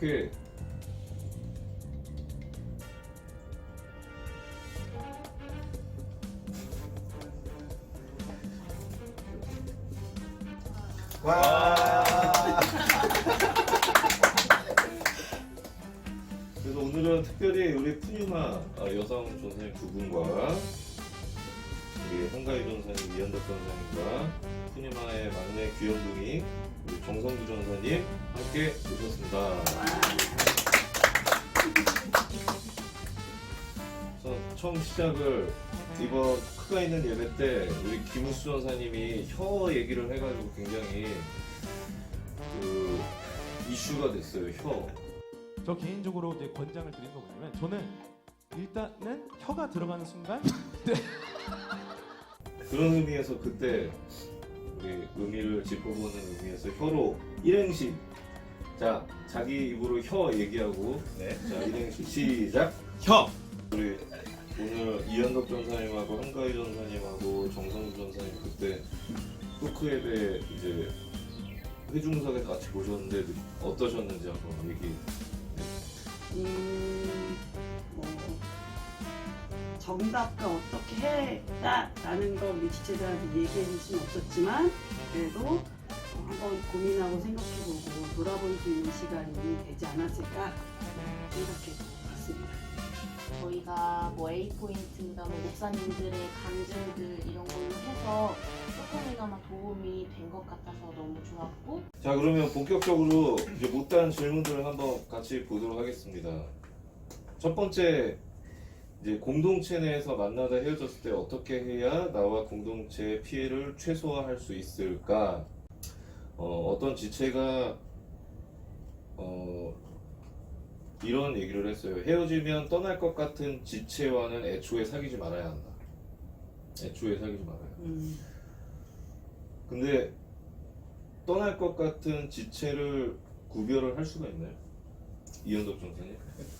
이렇게 와. 그래서 오늘은 특별히 우리 푸뉴마 어, 여성 전사님 두 분과 우리 한가위 전사님, 이현덕 전사님과 푸뉴마의 막내 귀염둥이 정성주 전사님 함께 오셨습니다. 그래서 처음 시작을 이번 크가 있는 예배 때 우리 김우수 전사님이 혀 얘기를 해가지고 굉장히 그 이슈가 됐어요 혀. 저 개인적으로 이제 권장을 드린 거 뭐냐면 저는 일단은 혀가 들어가는 순간 그런 의미에서 그때 우리 의미를 짚어보는 의미에서 혀로 일행시. 자 자기 입으로 혀 얘기하고. 네. 자 일행시. 시작. 혀. 우리 오늘 이현덕 전사님하고 한가위 전사님하고 정성주 전사님 그때 토크 예배 이제 회중석에 같이 보셨는데 어떠셨는지 한번 얘기. 음, 뭐 정답과 어떻게 해라라는 걸 우리 지체자한테 얘기해 줄 수는 없었지만 그래도 어, 한번 고민하고 생각해보고 돌아볼 수 있는 시간이 되지 않았을까 생각해 봤습니다. 저희가 뭐 A 포인트나 뭐 목사님들의 간증들 이런 걸로 해서 조금이나마 도움이 된 것 같아서 너무 좋았고 자 그러면 본격적으로 이제 못다한 질문들을 한번 같이 보도록 하겠습니다. 첫 번째 이제 공동체 내에서 만나다 헤어졌을 때 어떻게 해야 나와 공동체의 피해를 최소화할 수 있을까? 어, 어떤 지체가 어, 이런 얘기를 했어요. 헤어지면 떠날 것 같은 지체와는 애초에 사귀지 말아야 한다. 애초에 사귀지 말아야. 음, 근데 떠날 것 같은 지체를 구별을 할 수가 있나요? 이현덕 전사님?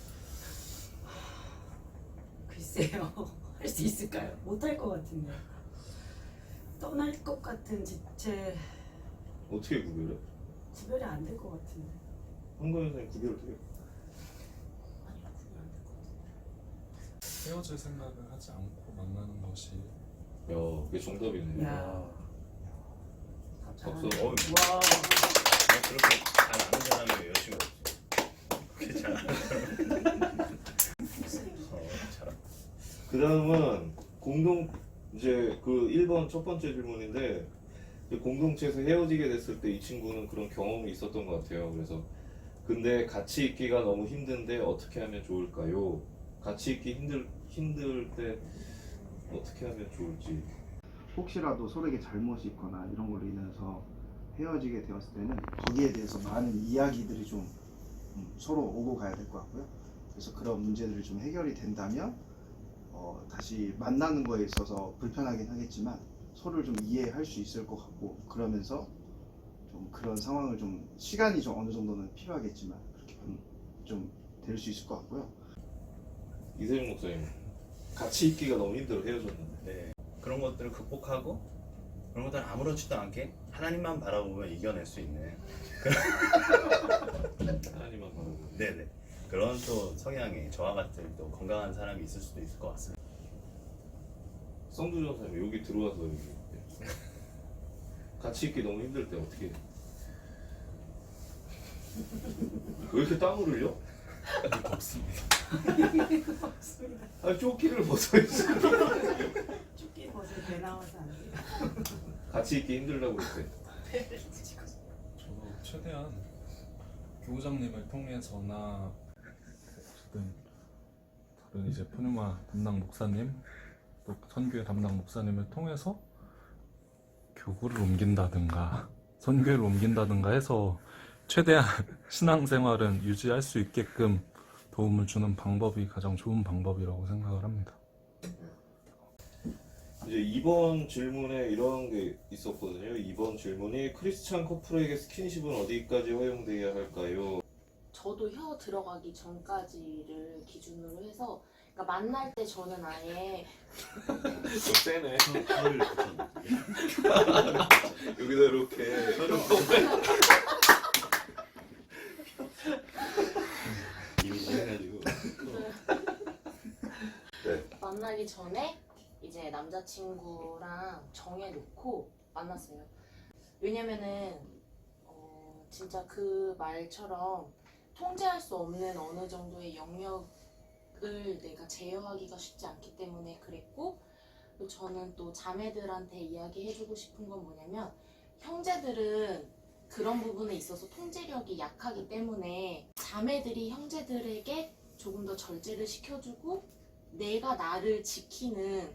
글쎄요 할 수 있을까요? 못할 것 같은데 떠날 것 같은 지체 어떻게 구별해? 구별이 안 될 것 같은데. 한가연 선생님 구별 돼요? 아니 구별 안 될 것 같은데. 헤어질 생각을 하지 않고 만나는 것이 야, 그게 정답이네. 야. 박수. 어, 와. 그렇게 잘 아는 사람이 왜 여자친구? 그렇게 잘 아는 어, 잘. 그 다음은 공동 이제 그 1번 첫 번째 질문인데 공동체에서 헤어지게 됐을 때 이 친구는 그런 경험이 있었던 것 같아요. 그래서 근데 같이 있기가 너무 힘든데 어떻게 하면 좋을까요? 같이 있기 힘들 힘들 때 어떻게 하면 좋을지. 혹시라도 서로에게 잘못이 있거나 이런 걸로 인해서 헤어지게 되었을 때는 거기에 대해서 많은 이야기들이 좀 음, 서로 오고 가야 될 것 같고요. 그래서 그런 문제들이 좀 해결이 된다면 어, 다시 만나는 거에 있어서 불편하긴 하겠지만 서로를 좀 이해할 수 있을 것 같고 그러면서 좀 그런 상황을 좀 시간이 좀 어느 정도는 필요하겠지만 그렇게 좀 될 수 있을 것 같고요. 이세영 목사님 같이 있기가 너무 힘들어 헤어졌는데. 네. 그런 것들을 극복하고 그런 것들을 아무렇지도 않게 하나님만 바라보면 이겨낼 수 있는 하나님만 바라보고. 네네 그런 또 성향의 저와 같은 또 건강한 사람이 있을 수도 있을 것 같습니다. 성주 전사님 여기 들어와서 여기 같이 있기 너무 힘들 때 어떻게 해? 왜 이렇게 땀을 흘려? 없습니다. 아 조끼를 벗어 있어. 쫓기 벗을 배 나와서 안 돼요. 같이 있기 힘들다고 그랬대. 저도 최대한 교우장님을 통해서나 어쨌든 다른 이제 푸누마 담당 목사님 또 선교회 담당 목사님을 통해서 교구를 옮긴다든가 선교회를 옮긴다든가 해서 최대한 신앙생활은 유지할 수 있게끔 도움을 주는 방법이 가장 좋은 방법이라고 생각을 합니다. 이제 이번 질문에 이런 게 있었거든요. 이번 질문이 크리스찬 커플에게 스킨십은 어디까지 허용돼야 할까요? 저도 혀 들어가기 전까지를 기준으로 해서 그러니까 만날 때 저는 아예 좀 세네. 혀를 여기서 이렇게 이미 해가지고 네. 만나기 전에 이제 남자친구랑 정해놓고 만났어요. 왜냐면은 어, 진짜 그 말처럼 통제할 수 없는 어느 정도의 영역을 내가 제어하기가 쉽지 않기 때문에 그랬고 또 저는 또 자매들한테 이야기해주고 싶은 건 뭐냐면 형제들은 그런 부분에 있어서 통제력이 약하기 때문에 자매들이 형제들에게 조금 더 절제를 시켜주고 내가 나를 지키는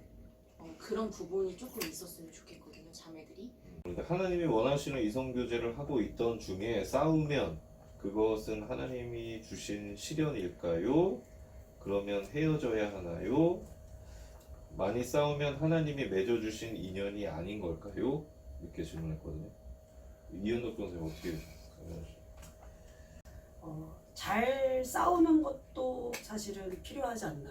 어, 그런 부분이 조금 있었으면 좋겠거든요 자매들이. 그러니까 하나님이 원하시는 이성 교제를 하고 있던 중에 싸우면 그것은 하나님이 주신 시련일까요? 그러면 헤어져야 하나요? 많이 싸우면 하나님이 맺어주신 인연이 아닌 걸까요? 이렇게 질문했거든요. 이현덕 선생님 어떻게 생각하시나요? 어, 잘 싸우는 것도 사실은 필요하지 않나.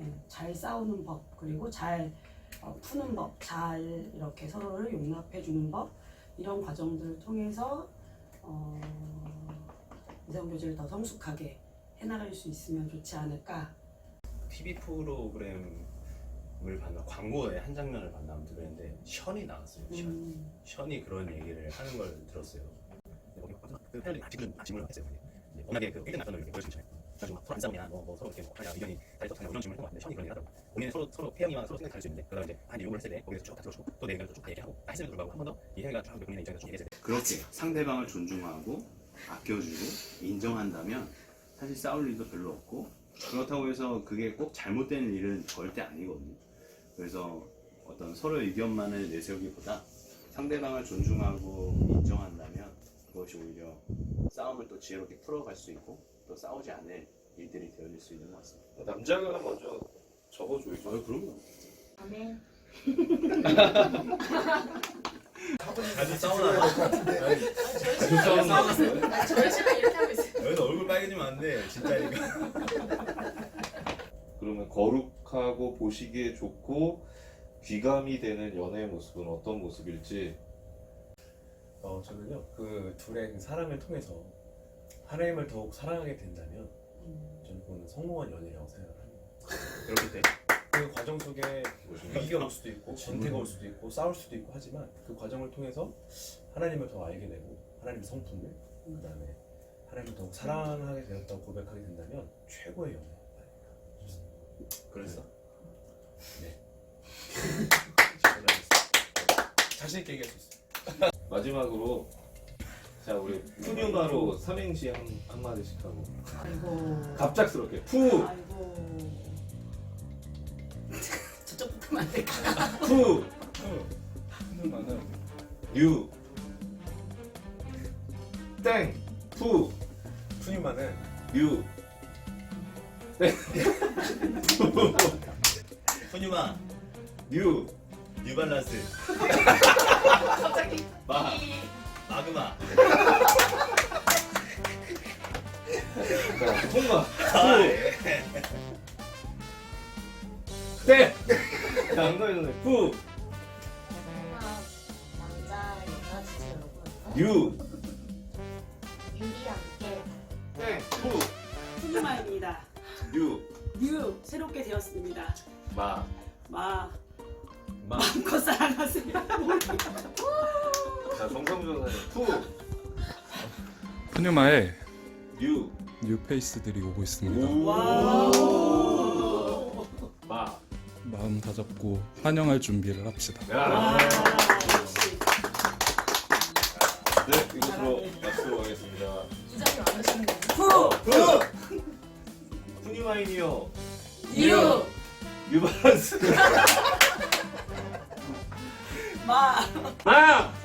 예, 잘 싸우는 법 그리고 잘 어, 푸는 법, 잘 이렇게 서로를 용납해 주는 법 이런 과정들을 통해서 어, 이성 교제를 더 성숙하게 해나갈 수 있으면 좋지 않을까. TV 프로그램을 봤나 광고의 한 장면을 봤나 아무튼 그랬는데 션이 나왔어요. 션. 음, 션이 그런 얘기를 하는 걸 들었어요. 그 패널이 지금 질문을 했어요. 워낙에 그 1등 났던 걸 보여주신 션. 막 서로 안 싸우냐, 뭐, 뭐 서로 이렇게 뭐 의견이 다르다, 다르다 이런 질문을 같은데 션이 그런 얘기 하더라고. 본인은 서로 서로 태영이와 서로 다를 수 있는데 그러다 이제 한 욕을 했을 때 거기서 쭉다 들어주고 또 내 의견을 쭉다 얘기하고 다 했음에도 불구하고 한 번 더 이해가 쭉 본인의 입장에서 쭉 얘기했을 때 그렇게 상대방을 존중하고 아껴주고 인정한다면 사실 싸울 일도 별로 없고 그렇다고 해서 그게 꼭 잘못된 일은 절대 아니거든요. 그래서 어떤 서로의 의견만을 내세우기보다 상대방을 존중하고 인정한다면 그것이 오히려 싸움을 또 지혜롭게 풀어갈 수 있고 또 싸우지 않을 일들이 되어질 수 있는 것 같습니다. 남자가 먼저 접어줘야죠. 아, 그럼요. 아멘 아니, 거 같아요. 아, 저희 집은 이렇게 하고 있어요 여기서 얼굴 빨개지면 안 돼. 진짜 이거. 그러면 거룩하고 보시기에 좋고 귀감이 되는 연애의 모습은 어떤 모습일지 어 저는요 그 둘의 그 사랑을 통해서 하나님을 더욱 사랑하게 된다면 저는 그거는 성공한 연애라고 생각을 합니다. 그렇기 때문에 그 과정 속에 위기가 올 수도 있고 전태가 올 수도 있고 싸울 수도 있고 하지만 그 과정을 통해서 하나님을 더 알게 되고 하나님의 성품을 그다음에 하나님을 더욱 사랑하게 되었다고 고백하게 된다면 최고의 연애. 그랬어? 자신 있게 얘기할 수 있어요. 마지막으로 자 우리 푸뉴마로 삼행시 한, 한 마디씩 하고 아이고. 갑작스럽게 푸! 아이고. 안 될까? 푸! 푸뉴마는 유! 땡! 푸! 푸뉴마는 유! 푸뉴마 유! 뉴발란스 갑자기 마! 마그마 자, 통마! 아, 푸! 예. 땡! 하나 남자 여자 여러분 유! 유리 함께 땡! 푸! 푸니마입니다. 유! 뉴 새롭게 되었습니다. 마! 마 마 마음껏 사랑하세요. 자, 정상조 사님 푸! 푸뉴마에 유! 뉴페이스들이 오고 있습니다. 와. 마! 마음 다잡고 환영할 준비를 합시다. 역시. 네, 이것으로 마치도록 하겠습니다. 부장님 안 하시는 푸. 푸! 푸니마인이요. 뉴. 뉴발란스. 마. 마!